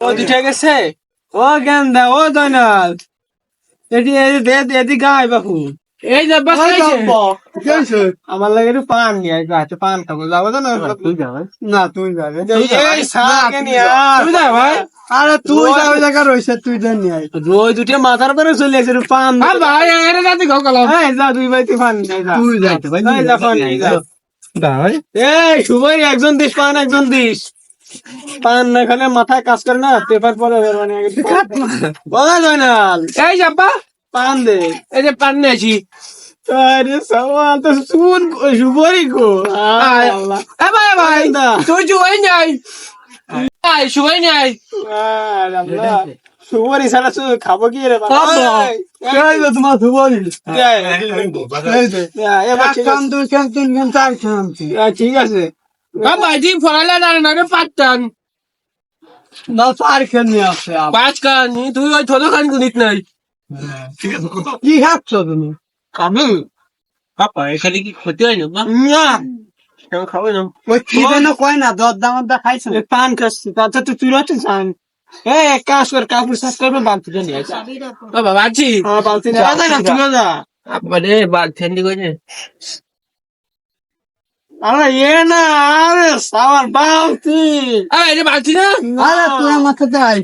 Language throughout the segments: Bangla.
ও দুঠে গেছে? ও গেন্দা ও দৈনাল এটি এদি গাই বাপু। এই যে বাস খাইছে। আমার লাগে একটু পান নিয়ে আসবে হাতে পান খাব। যাব তো না? তুই যাবে না তুই যাবে এই সাকে নিয়ে তুই যা। ভাই। আরে তুই যাবে জায়গা রয়েছে তুই যা নিয়ে আয়। দুটো মাথার উপরে চলে আসে একটু পান আর ভাই এর এই যা দুই ভাই তুই পান নিয়ে যা। তুই যাইতে ভাই যা পান নিয়ে যা। এই শুভই একজন দিস পান একজন দিস। পান না খেলে মাথায় কাজ করে না পেপার পরে বের মানে বলা যায় না। এই পান দে। এই যে পান নিয়েছি। আরে সওয়াল তো শুন শুভরি গো। আল্লাহ। এ ভাই ভাই তুই জুয়াই নাই। আই নাই। আরে আল্লাহ। খাব কি রে বাবা? খাব। এই, এই যে তোমার এই, এই এই, ফলালে না না পাঁচটান না চার খান নিয়ে আবার। পাঁচ কান তুই ওই ছোট খান গুলিত নাই কি খাচ্ছ তুমি আমি বাবা এখানে কি ক্ষতি হয় না না খাব না ওই কি যেন কয় না দর দাম দা খাইছো এ পান খাচ্ছি তাতে তুই তুই আন এই এক কাজ কর কাপড় সাফ করবে বালতি নিয়ে আসা বাবা বাজি হ্যাঁ বালতি আসা না তুই যা আব্বা রে বাল ঠেন্ডি কইছে আরে এ না আরে সাবার বালতি। আরে এই যে বালতি না? আরে তুই আমাকে যাই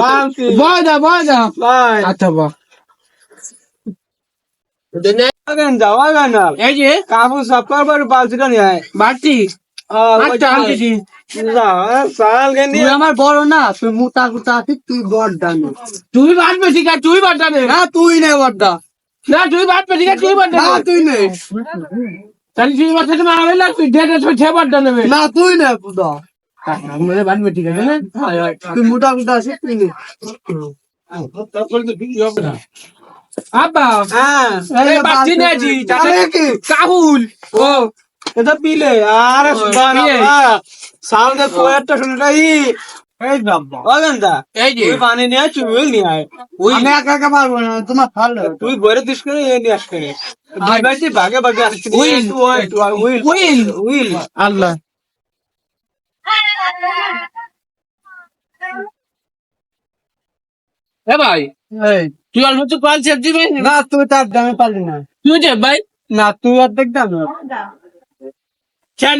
বালতি। বয় দা বয় দা। ভাই আচ্ছা বা। আচ্ছা আনতেছি যা সাল গে তুই আমার বড় না তুই মোটা কুটা আছিস তুই তুই বাদ বেশি খা তুই বাদ নে তুই নে বড়টা না তুই বাদ বেশি খা তুই বাদ তুই নে। তাহলে তুই থেকে মারাবে না তুই ডেটে তুই ছে বাদ নেবে। না তুই নে পুদা। আমরা বাদ বেশি খা না তুই মোটা কুটা আছিস তুই নে। আব্বা হ্যাঁ নেছি আরে কাহুল ও। এটা পিলে আরে সুবহানাল্লাহ কোয়ারটা এই বাবা আগান দা এই যে। পানি নিয়ে আয় চুবিল নিয়ে আয়। ওই আমি একা একা পারব না তোমার ভালো তুই বইরে দিস করে এ নিয়ে ভাই ভাগে উইল। উইল। উইল। উইল। আল্লাহ। এ ভাই তুই অল্প তো পাল সবজি ভাই না তুই তার দামে পারবি না। তুই যে ভাই। না তুই অর্ধেক দাম।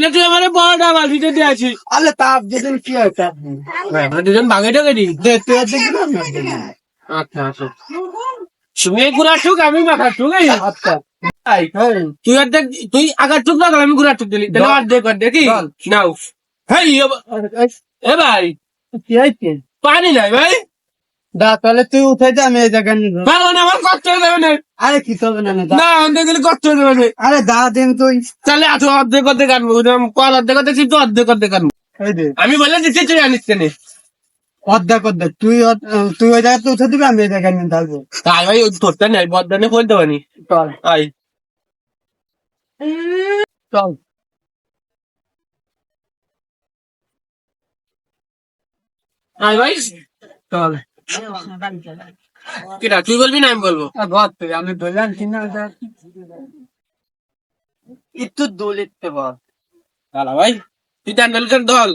তুই আমার বড় ডাব দিয়ে আছিস আরে তার যেদিন কি হয় আমরা দুজন টাকে দে তুই আচ্ছা আচ্ছা। তুমি আমি মাথা আচ্ছা তুই তুই আগার টুক লাগাল আমি টুক দিলি। তাহলে কি চল। নাও। এ ভাই। কি পানি নাই ভাই। দা তাহলে তুই উঠে যা আমি এই জায়গায় নিয়ে। ভালো না আমার কষ্ট হয়ে যাবে না। আরে কি করবে না না অর্ধেক গেলে কষ্ট হয়ে যাবে আরে দা দিন তুই তাহলে আছো অর্ধেক অর্ধেক আনব কল অর্ধেক অর্ধেক তুই অর্ধেক অর্ধেক আনব। আমি বলে দিচ্ছি তুই আনিস কেনে? অর্ধেক অর্ধেক তুই তুই ওই জায়গাতে উঠে দিবি আমি এই জায়গায় নিয়ে থাকব তাই ভাই ধরতে নাই বদদানে ফেলতে পারি চল। আই চল। আই ভাই। চল। কিরা তুই বলবি না আমি বলব? ঘর তুই আমি ধরলাম কিনা একটু দলিতে বল। দাদা ভাই তুই ট্যান্ডেলকার দল?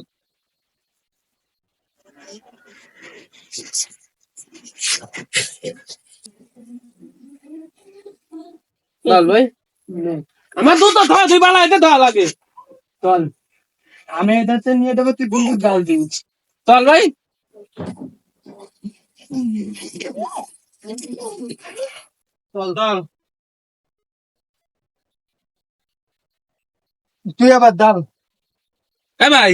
দল ভাই। আমার দুটো ধর তুই বালা এটা ধর লাগে চল আমি এটাতে নিয়ে দেবো তুই বন্ধু ডাল দিবি। চল ভাই। তুই আবার ডাল এ ভাই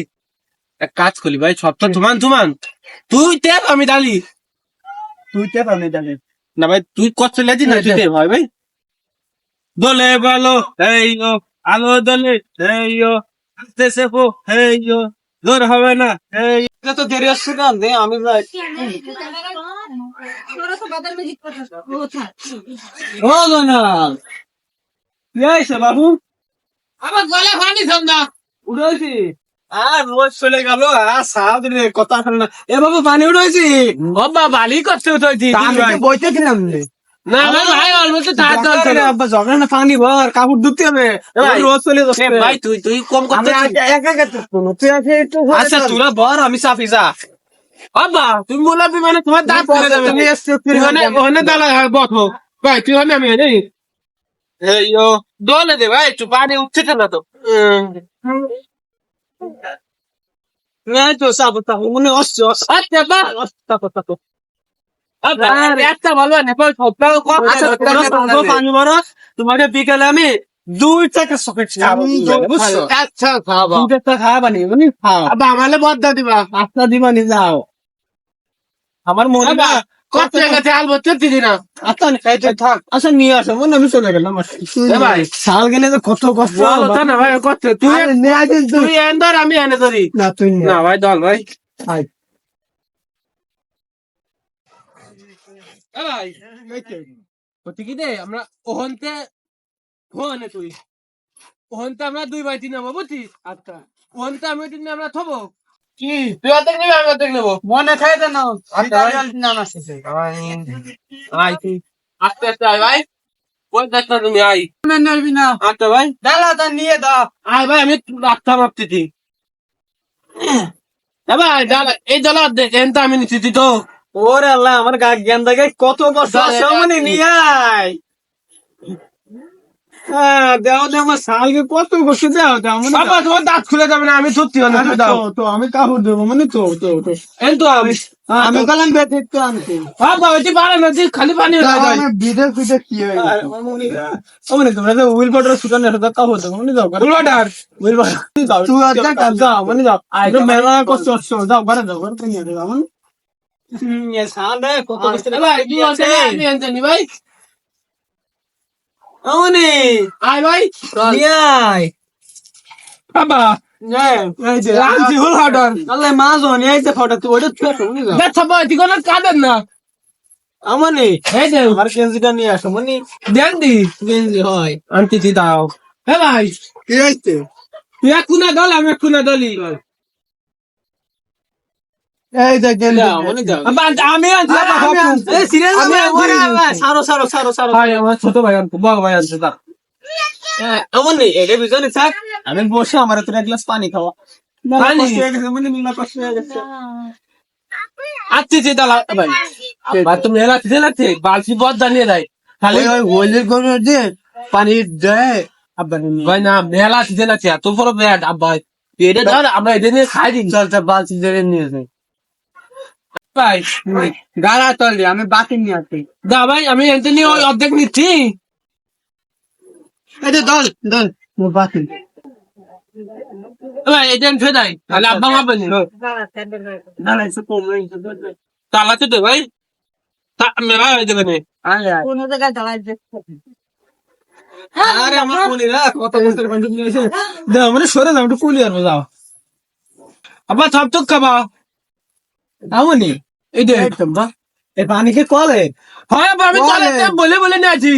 এক কাজ করি ভাই সব তো সমান সমান তুই তেপ আমি ডালি তুই তে পাবি ডালে না ভাই তুই কত লেজি না তুই হয় ভাই দোলে বলো এই আলো দোলে এই আস্তে সেফো এই জোর হবে না। এই তো দেরি কেন দে আমি যাই। বাবু? আমার গলা ফানি সন্ধ্যা উঠেছি আর রোজ চলে গেল আর রে কথা শুনে না। এ বাবু পানি উঠেছি বাবা বালি করতে উঠেছি। বইতে ছিলাম রে। না না ভাই অলমোস্ট তার দল ছিল। আব্বা ঝগড়া না পানি ভর কাপড় ধুতে হবে। ভাই, রোজ চলে যাচ্ছে। ভাই তুই তুই কম আমি করতে একা একা তুই আজকে একটু আচ্ছা তোরা বর আমি সাফি যা। বাবা তুমি বললাম মানে তোমার দাঁত ফেলে দেবে তুমি ওখানে ওখানে দাঁড়া বসো ভাই তুই ওখানে আমি জানি এই ও দোলে দে ভাই একটু পানি উঠছে না তো। নাই তো সাবো তাবো মনে আসছে আচ্ছা বা তাকো তাকো তোমাকে বিকালে আমি দুই টাকা সকেট আচ্ছা টাকা মানে আমালে বদলা দিবা। আস্তা যাও। আমার মনে না কত আচ্ছা আচ্ছা নিয়ে আসো মনে আমি চলে গেলাম এ ভাই শাল গেলে তো কত কষ্ট বলো তো না ভাই কত? তুই আরে নে আগে তুই তুই এনে আমি এনে ধরি। না তুই নে না ভাই দল ভাই। আমরা ওহনতে ওহনে তুই ওহনতে আমরা দুই বাই তিন নেব বুঝছিস আচ্ছা ওহনতে আমি তিন আমরা থবো কি তুই অর্ধেক নিবি আমি অর্ধেক নেব মনে খাই দে না ভাই। না না আই তুই আস্তে আস্তে আয় ভাই কোন দেখতে তুমি আই না আচ্ছা ভাই ডালা তা নিয়ে দাও আয় ভাই আমি রাস্তা মাপতেছি ভাই ডালা এই ডালা অর্ধেক এনটা আমি নিচ্ছি তো ওরে আল্লাহ আমার গা জ্ঞান দেখে কত কষ্ট দাও, আছে দাও, মানে দাও। নিয়ে আয় দেও দেও আমার শালকে কত কষ্ট দেও দেও মানে বাবা তোমার দাঁত খুলে যাবে না আমি সত্যি না দাও। তো আমি কাপড় দেবো মানে তো তো তো। এন তো আমি। আমি কলাম বেতে তো আনছি। বাবা ওইটি পারে না তুই খালি পানি বিদে কুদে কি হয়ে হয়, মানে তোমরা তো হুইল পাউডার সুটার নেট দাও কাপড় দেবো মানে হুইল পাউডার তুই অর্ধেক যাও, যাও মানে যাও আয়, মেলা কষ্ট যাও ঘরে যাও ঘরে নিয়ে মানে আয় ভাই আয় বাবা আনছি হুল ওয়াটার আল্লাহ মাছ হনি এই যে ফটো তুই ওটা ছুঁয়ে শুনি যাও দেখ সবাই তুই কোন কাঁদেন না আমনি এই যে আমার নিয়ে আসো মানে দেন দি হয় আনতেছি দাও হে ভাই কি হইছে তুই এক কুনা দল আমি এক কুনা দলি এই যে গেল যাও মানে যাও আবার আমি আনছি আরে, আমি আনছি। এই সিরিয়াস আমি আমি আনছি। ওরে আল্লাহ সারো সারো সারো সারো। ভাই আমার ছোট ভাই আনছে বড় ভাই আনছে দাও আমনি এটা বিজনে থাক। আমি বসে আমার তোর এক গ্লাস পানি খাওয়া। হয়ে মানে হয়ে আচ্ছা দালা ভাই। ভাই তুমি এলাতে দিলাতে বালতি বদ জানিয়ে দেয়। খালি ওই ওই হোলের গরু যে পানি দেয় ভাই না মেলা দিলাতে এত বড় ব্যাট এটা ধর আমরা এটা নিয়ে খাই দিন। চলতে বালতি ধরে নিয়ে যাই। ভাই গাড়া তলে আমি বাকি নিয়ে আসি। দা ভাই আমি এতে নিয়ে ওই অর্ধেক নিচ্ছি। এই যে দল দল বাকি ভাই এটা ফের দেয় তাহলে আব্বা মাপে নি না না এসে কম নাই তালাতে দে ভাই। তা মেলা হয়ে যাবে না আরে আমার কোনি না কত বছর কন্টু নিয়ে এসে দাও মানে সরে যাও একটু কুলি আর যাও। আব্বা সব তো খাবা। আমনি এই দে এই পানি কে কলে। হয় আমি বলে। বলে বলে নিয়ে আছি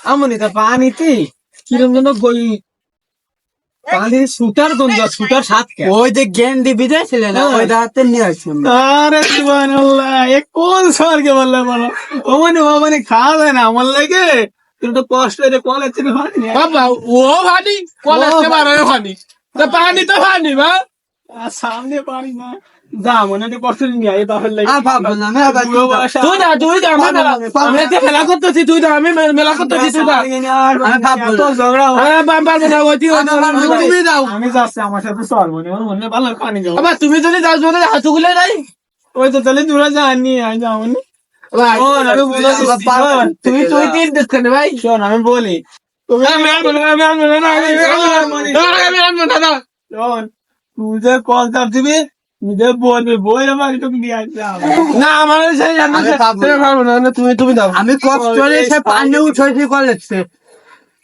আমনি তা পানিতে কিরম যেন গই পানি সুটার গন্ধ সুটার সাত কে? ওই যে গেন্ডি বিদায় ছিল না ওই রাতে নিয়ে আসি আরে সুবহানাল্লাহ এ কোন স্বর্গে বললে বলো? ও মানে ও মানে খাওয়া যায় না আমার লাগে? কিন্তু কষ্ট হয়ে কলেজ থেকে পানি বাবা ও ভানি কলেজ কে বার হয়ে ভানি তো পানি তো ভানি বা? সামনে পানি না। মনে হয় হয়। হ্যাঁ। তুমি দাও আমি যাচ্ছি আমার সাথে চল মনে আমার মনে হয় ভালো পানি যাব আবার তুমি যদি যাও যদি হাতুগুলো নাই ওই তো তাহলে দূরে যাননি আই যাওনি শোন, আমি বলেছি, শোন, তুই তুই তিন দেখতে ভাই শোন আমি বলি তুমি তুই যে কল চাপ দিবি না আমার সেই পারব না। তুমি তুমি দাও। আমি কষ্ট সে পানি উঠেছি কলেজে।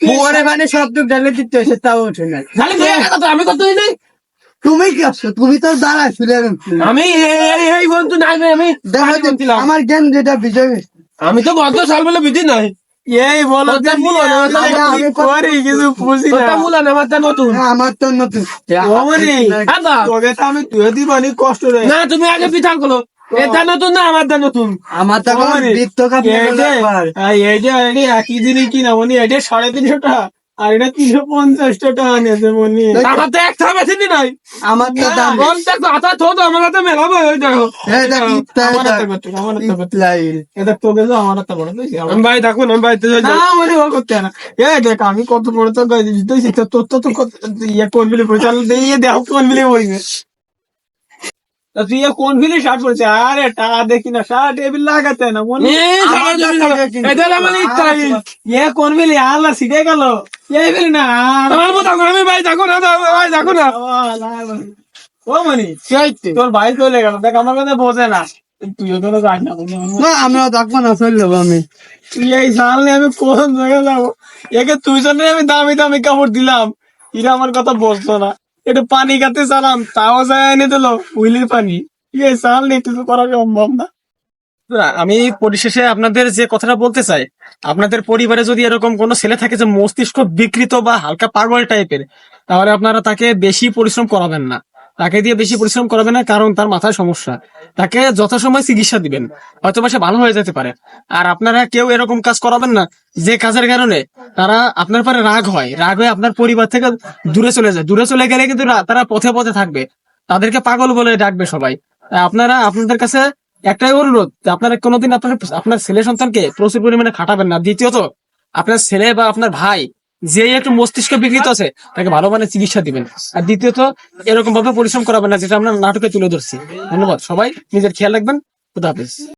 পুয়ারে মানে শব্দ ঢেলে দিতে হয়েছে তাও উঠে নাই। খালি তুই একা কথা, আমি কতই নেই? তুমি কি আসছো তুমি তো দাঁড়ায় আমি এই- এই- এই বন্ধু নাই আমি তো, বলছিলাম। আমার জ্ঞান যেটা বিজয় হয়েছে। আমি তো ভদ্র সাল বলে বিধি নাই। এই বলো করি? কিছু বুঝি না। কথা না আমার নতুন? হ্যাঁ, আমার তো নতুন। তো আমি তুই দিবানি কষ্ট রে না তুমি আগে পিঠা করো। এটা নতুন না আমার নতুন? আমার বৃত্ত কাপ এই যে একই দিনই কিনা মানে এটা সাড়ে তিনশো টাকা আর এটা তিনশো পঞ্চাশটা টাকা নিয়েছে মনি। আমার তো একটা বেশি দিন নাই। আমার তো দাম। পঞ্চাশ তো আমার হাতে মেলাবো ওই দেখো। এটা তোকে তো আমার হাতে বড় আমি ভাই দেখুন আমি বাড়িতে যাই। না মানে ও করতে না। এ দেখ আমি কত বড় তো তোর তো তো কত ইয়ে কোন বিলে দিয়ে দেখো কোন বিলে তা তুই শার্ট আরে টা দেখি না শার্ট এবিল লাগাতে না মনে আল্লাহ গেল। এ না আমার মতো আমি ভাই দেখো না ভাই দেখো না। ও মনি তোর ভাই চলে গেল। দেখ আমার কথা বোঝে না। তুইও তো যাস না না আমিও দেখব না চলে যাব আমি। তুই এই সাল নিয়ে আমি কোন জায়গায় যাব? একে তুই জন্য আমি দামি দামি কাপড় দিলাম। এরা আমার কথা বলতো না। একটু পানি খাতে চালাম, তাও যায় এনে দিল, উইলের পানি। ইয়ে চাল নিয়ে তো করা সম্ভব না, আমি পরিশেষে আপনাদের যে কথাটা বলতে চাই, আপনাদের পরিবারে যদি এরকম কোনো ছেলে থাকে যে মস্তিষ্ক বিকৃত বা হালকা পাগল টাইপের, তাহলে আপনারা তাকে বেশি পরিশ্রম করাবেন না। তাকে দিয়ে বেশি পরিশ্রম করাবেন না, কারণ তার মাথায় সমস্যা। তাকে যথাসময় চিকিৎসা দিবেন। হয়তো সে ভালো হয়ে যেতে পারে। আর আপনারা কেউ এরকম কাজ করাবেন না, যে কাজের কারণে তারা আপনার পরে রাগ হয়। রাগ হয়ে আপনার পরিবার থেকে দূরে চলে যায়। দূরে চলে গেলে কিন্তু তারা পথে পথে থাকবে। তাদেরকে পাগল বলে ডাকবে সবাই। আপনারা, আপনাদের কাছে একটাই অনুরোধ আপনারা কোনোদিন আপনার আপনার ছেলে সন্তানকে প্রচুর পরিমাণে খাটাবেন না। দ্বিতীয়ত, আপনার ছেলে বা আপনার ভাই যে একটু মস্তিষ্ক বিকৃত আছে, তাকে ভালো মানে চিকিৎসা দিবেন। আর দ্বিতীয়ত এরকম ভাবে পরিশ্রম করাবেন না, যেটা আমরা নাটকে তুলে ধরছি। ধন্যবাদ। সবাই নিজের খেয়াল রাখবেন। খুদা হাফিজ।